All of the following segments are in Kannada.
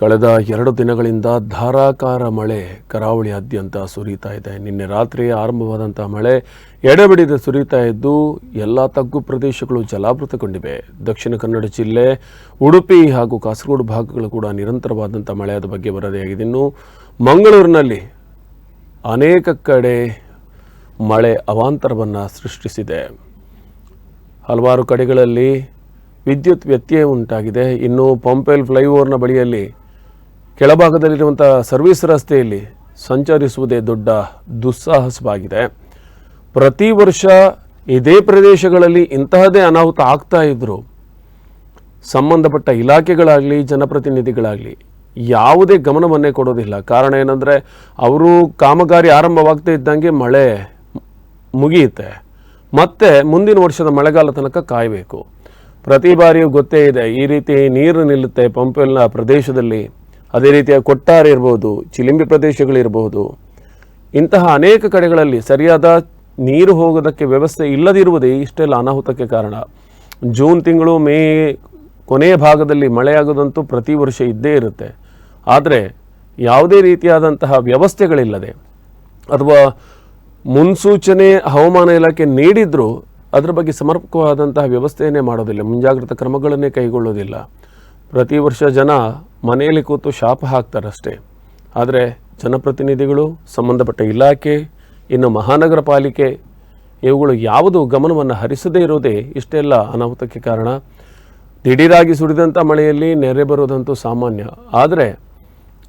ಕಳೆದ ಎರಡು ದಿನಗಳಿಂದ ಧಾರಾಕಾರ ಮಳೆ ಕರಾವಳಿಯಾದ್ಯಂತ ಸುರಿತಾ ಇದೆ. ನಿನ್ನೆ ರಾತ್ರಿ ಆರಂಭವಾದಂಥ ಮಳೆ ಎಡೆಬಿಡದೆ ಸುರಿತಾ ಇದ್ದು ಎಲ್ಲ ತಗ್ಗು ಪ್ರದೇಶಗಳು ಜಲಾವೃತಗೊಂಡಿವೆ. ದಕ್ಷಿಣ ಕನ್ನಡ ಜಿಲ್ಲೆ, ಉಡುಪಿ ಹಾಗೂ ಕಾಸರಗೋಡು ಭಾಗಗಳು ಕೂಡ ನಿರಂತರವಾದಂಥ ಮಳೆಯಾದ ಬಗ್ಗೆ ವರದಿಯಾಗಿದೆ. ಇನ್ನು ಮಂಗಳೂರಿನಲ್ಲಿ ಅನೇಕ ಕಡೆ ಮಳೆ ಅವಾಂತರವನ್ನು ಸೃಷ್ಟಿಸಿದೆ. ಹಲವಾರು ಕಡೆಗಳಲ್ಲಿ ವಿದ್ಯುತ್ ವ್ಯತ್ಯಯ ಉಂಟಾಗಿದೆ. ಇನ್ನು ಪಂಪೆಲ್ ಫ್ಲೈಓವರ್ನ ಬಳಿಯಲ್ಲಿ ಕೆಳಭಾಗದಲ್ಲಿರುವಂಥ ಸರ್ವಿಸ್ ರಸ್ತೆಯಲ್ಲಿ ಸಂಚರಿಸುವುದೇ ದೊಡ್ಡ ದುಸ್ಸಾಹಸವಾಗಿದೆ. ಪ್ರತಿ ವರ್ಷ ಇದೇ ಪ್ರದೇಶಗಳಲ್ಲಿ ಇಂತಹದೇ ಅನಾಹುತ ಆಗ್ತಾ ಇದ್ರು ಸಂಬಂಧಪಟ್ಟ ಇಲಾಖೆಗಳಾಗಲಿ, ಜನಪ್ರತಿನಿಧಿಗಳಾಗಲಿ ಯಾವುದೇ ಗಮನವನ್ನೇ ಕೊಡೋದಿಲ್ಲ. ಕಾರಣ ಏನಂದರೆ ಅವರು ಕಾಮಗಾರಿ ಆರಂಭವಾಗ್ತಾ ಇದ್ದಂಗೆ ಮಳೆ ಮುಗಿಯುತ್ತೆ. ಮತ್ತೆ ಮುಂದಿನ ವರ್ಷದ ಮಳೆಗಾಲ ತನಕ ಕಾಯಬೇಕು. ಪ್ರತಿ ಬಾರಿಯೂ ಗೊತ್ತೇ ಇದೆ, ಈ ರೀತಿ ನೀರು ನಿಲ್ಲುತ್ತೆ ಪಂಪೆಲ್ನ ಪ್ರದೇಶದಲ್ಲಿ. ಅದೇ ರೀತಿಯ ಕೊಟ್ಟಾರ ಇರ್ಬೋದು, ಚಿಲಿಂಬಿ ಪ್ರದೇಶಗಳಿರಬಹುದು ಇಂತಹ ಅನೇಕ ಕಡೆಗಳಲ್ಲಿ ಸರಿಯಾದ ನೀರು ಹೋಗೋದಕ್ಕೆ ವ್ಯವಸ್ಥೆ ಇಲ್ಲದಿರುವುದೇ ಇಷ್ಟೆಲ್ಲ ಅನಾಹುತಕ್ಕೆ ಕಾರಣ. ಜೂನ್ ತಿಂಗಳು ಮೇ ಕೊನೆಯ ಭಾಗದಲ್ಲಿ ಮಳೆಯಾಗೋದಂತೂ ಪ್ರತಿ ವರ್ಷ ಇದ್ದೇ ಇರುತ್ತೆ. ಆದರೆ ಯಾವುದೇ ರೀತಿಯಾದಂತಹ ವ್ಯವಸ್ಥೆಗಳಿಲ್ಲದೆ ಅಥವಾ ಮುನ್ಸೂಚನೆ ಹವಾಮಾನ ಇಲಾಖೆ ನೀಡಿದರೂ ಅದರ ಬಗ್ಗೆ ಸಮರ್ಪಕವಾದಂತಹ ವ್ಯವಸ್ಥೆಯನ್ನೇ ಮಾಡೋದಿಲ್ಲ, ಮುಂಜಾಗ್ರತಾ ಕ್ರಮಗಳನ್ನೇ ಕೈಗೊಳ್ಳೋದಿಲ್ಲ. ಪ್ರತಿ ವರ್ಷ ಜನ ಮನೆಯಲ್ಲಿ ಕೂತು ಶಾಪ ಹಾಕ್ತಾರಷ್ಟೇ. ಆದರೆ ಜನಪ್ರತಿನಿಧಿಗಳು, ಸಂಬಂಧಪಟ್ಟ ಇಲಾಖೆ, ಇನ್ನು ಮಹಾನಗರ ಪಾಲಿಕೆ, ಇವುಗಳು ಯಾವುದು ಗಮನವನ್ನು ಹರಿಸದೇ ಇರೋದೇ ಇಷ್ಟೆಲ್ಲ ಅನಾಹುತಕ್ಕೆ ಕಾರಣ. ದಿಢೀರಾಗಿ ಸುರಿದಂಥ ಮಳೆಯಲ್ಲಿ ನೆರೆ ಬರುವುದಂತೂ ಸಾಮಾನ್ಯ. ಆದರೆ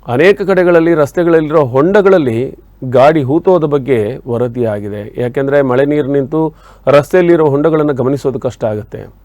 ಅನೇಕ ಕಡೆಗಳಲ್ಲಿ, ರಸ್ತೆಗಳಲ್ಲಿರೋ ಹೊಂಡಗಳಲ್ಲಿ ಗಾಡಿ ಹೂತೋದ ಬಗ್ಗೆ ವರದಿಯಾಗಿದೆ. ಯಾಕೆಂದರೆ ಮಳೆ ನೀರು ನಿಂತು ರಸ್ತೆಯಲ್ಲಿರೋ ಹೊಂಡಗಳನ್ನು ಗಮನಿಸೋದು ಕಷ್ಟ ಆಗುತ್ತೆ.